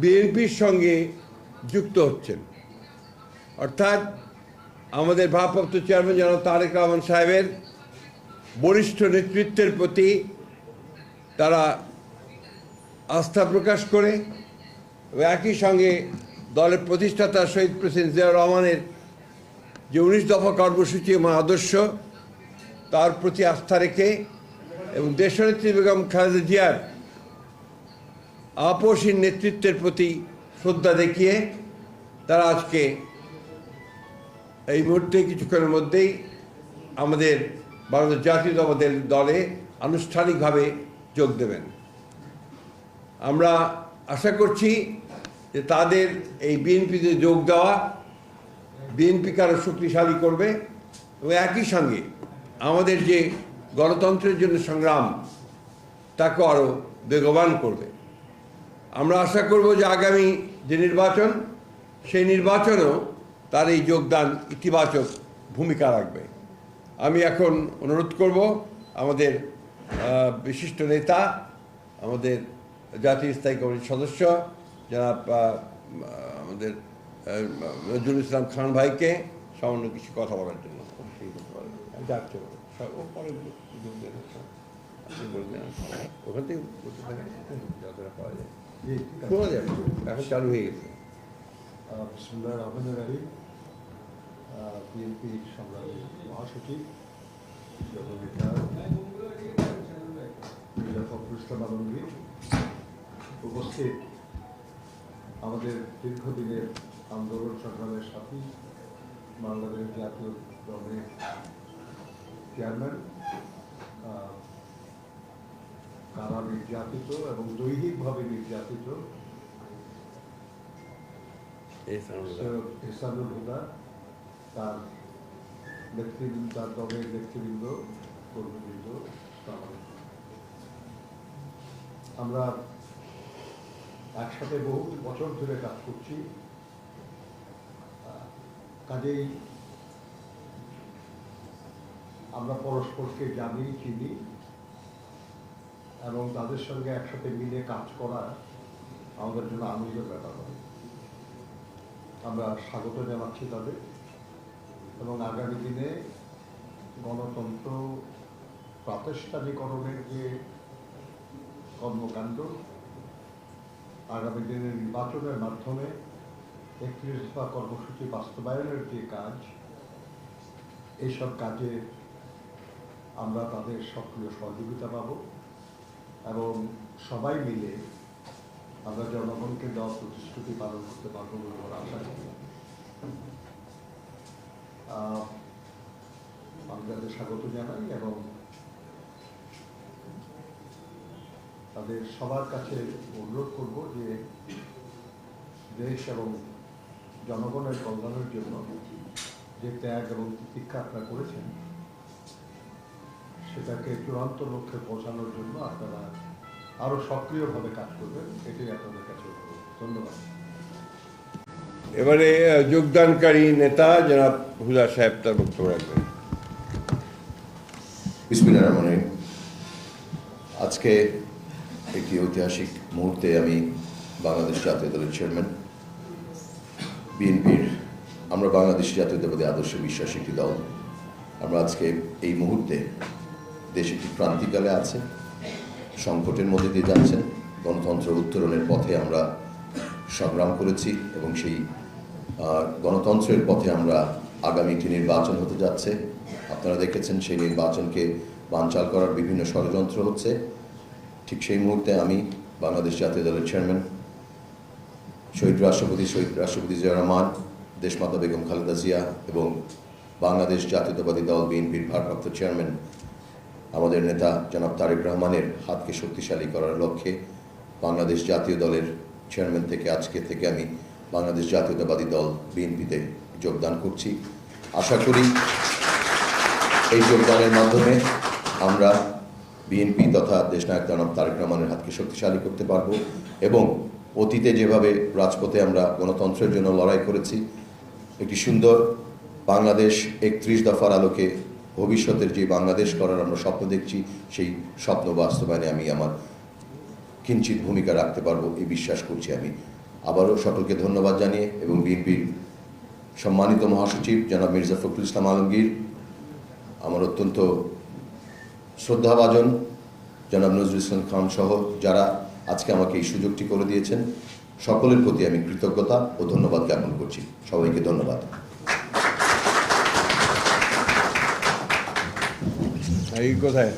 বিএনপির সঙ্গে যুক্ত হচ্ছেন। অর্থাৎ আমাদের ভারপ্রাপ্ত চেয়ারম্যান জনাব তারেক রহমান সাহেবের বরিষ্ঠ নেতৃত্বের প্রতি তারা আস্থা প্রকাশ করে একই সঙ্গে দলের প্রতিষ্ঠাতা শহীদ প্রেসিডেন্ট জিয়া রহমানের যে উনিশ দফা কর্মসূচি এবং আদর্শ, তার প্রতি আস্থা রেখে এবং দেশনেত্রী বেগম খালেদা জিয়ার আপসীন নেতৃত্বের প্রতি শ্রদ্ধা দেখিয়ে তারা আজকে এই মুহূর্তে কিছুক্ষণের মধ্যেই আমাদের বাংলাদেশ জাতীয়তাবাদের দলে আনুষ্ঠানিকভাবে যোগ দেবেন। আমরা আশা করছি যে তাদের এই বিএনপিতে যোগ দেওয়া বিএনপিকে আরও শক্তিশালী করবে এবং একই সঙ্গে আমাদের যে গণতন্ত্রের জন্য সংগ্রাম তাকে আরও বেগবান করবে। আমরা আশা করব যে আগামী যে নির্বাচন, সেই নির্বাচনেও তার এই যোগদান ইতিবাচক ভূমিকা রাখবে আমি এখন অনুরোধ করব আমাদের বিশিষ্ট নেতা, আমাদের জাতীয় স্থায়ী কমিটির সদস্য যারা আমাদের নজরুল ইসলাম খান ভাইকে সামান্য কিছু কথা বলার জন্য ওখান থেকে যতটা পাওয়া যায়। এখন চালু হয়ে গেছে বিসমুল্লাহ রহমান রাহিম বিএনপির সংগ্রামী মহাসচিব উপস্থিত আমাদের দীর্ঘদিনের আন্দোলন সংগ্রামের সাথী বাংলাদেশ জাতীয় দলের চেয়ারম্যান কারা নির্যাতিত এবং দৈহিকভাবে নির্যাতিত? হুদা। তার নেতৃবৃন্দ তার দলের নেতৃবৃন্দ কর্মীবৃন্দ আমরা একসাথে বহু বছর ধরে কাজ করছি। কাজেই আমরা পরস্পরকে জানি চিনি। এবং তাদের সঙ্গে একসাথে মিলে কাজ করা আমাদের জন্য আনন্দের ব্যাপার হয় আমরা স্বাগত জানাচ্ছি তাদের এবং আগামী দিনে গণতন্ত্র প্রাতিষ্ঠানিকরণের যে কর্মকাণ্ড, আগামী দিনের নির্বাচনের মাধ্যমে একত্রিশ দফা কর্মসূচি বাস্তবায়নের যে কাজ, এইসব কাজে আমরা তাদের সক্রিয় সহযোগিতা পাব। এবং সবাই মিলে আমরা জনগণকে দেওয়া প্রতিশ্রুতি পালন করতে পারব বলে আমরা আশা করি তাদের স্বাগত জানাই এবং তাদের সবার কাছে অনুরোধ করব যে দেশ এবং জনগণের কল্যাণের জন্য যে ত্যাগ এবং প্রতীক্ষা আপনারা করেছেন সেটাকে চূড়ান্ত লক্ষ্যে পৌঁছানোর জন্য আপনারা আরও সক্রিয়ভাবে কাজ করবেন এটাই আপনাদের কাছে ধন্যবাদ। এবারে যোগদানকারী নেতা জনাব হুদা সাহেব তার বক্তব্য রাখবেন। বিসমিল্লাহ রহমান আজকে একটি ঐতিহাসিক মুহূর্তে আমি বাংলাদেশ জাতীয় দলের চেয়ারম্যান। বিএনপির আমরা বাংলাদেশ জাতীয়তাবাদী আদর্শ বিশ্বাস একটি দল। আমরা আজকে এই মুহূর্তে দেশ একটি ক্রান্তিকালে আছে? সংকটের মধ্যে দিয়ে যাচ্ছেন। গণতন্ত্র উত্তরণের পথে আমরা সংগ্রাম করেছি এবং সেই গণতন্ত্রের পথে আমরা আগামী একটি নির্বাচন হতে যাচ্ছে। আপনারা দেখেছেন সেই নির্বাচনকে বানচাল করার বিভিন্ন ষড়যন্ত্র হচ্ছে। ঠিক সেই মুহূর্তে আমি বাংলাদেশ জাতীয় দলের চেয়ারম্যান, শহীদ রাষ্ট্রপতি শহীদ রাষ্ট্রপতি জিয়া রহমান, দেশমাতা বেগম খালেদা জিয়া এবং বাংলাদেশ জাতীয়তাবাদী দল বিএনপির ভারপ্রাপ্ত চেয়ারম্যান আমাদের নেতা জনাব তারেক রহমানের হাতকে শক্তিশালী করার লক্ষ্যে বাংলাদেশ জাতীয় দলের চেয়ারম্যান থেকে আজকে থেকে আমি বাংলাদেশ জাতীয়তাবাদী দল বিএনপিতে যোগদান করছি। আশা করি এই যোগদানের মাধ্যমে আমরা বিএনপি তথা দেশনায়ক জনাব তারেক রহমানের হাতকে শক্তিশালী করতে পারব এবং অতীতে যেভাবে রাজপথে আমরা গণতন্ত্রের জন্য লড়াই করেছি, একটি সুন্দর বাংলাদেশ একত্রিশ দফার আলোকে ভবিষ্যতের যে বাংলাদেশ করার আমরা স্বপ্ন দেখছি, সেই স্বপ্ন বাস্তবায়নে আমি আমার কিঞ্চিত ভূমিকা রাখতে পারব এই বিশ্বাস করছি আমি। আবারও সকলকে ধন্যবাদ জানিয়ে এবং বিএনপির সম্মানিত মহাসচিব জনাব মির্জা ফখরুল ইসলাম আলমগীর, আমার অত্যন্ত শ্রদ্ধাভাজন জনাব নজরুল ইসলাম খান সহ যারা আজকে আমাকে এই সুযোগটি করে দিয়েছেন, সকলের প্রতি আমি কৃতজ্ঞতা ও ধন্যবাদ জ্ঞাপন করছি। সবাইকে ধন্যবাদ। Ahí cosa es.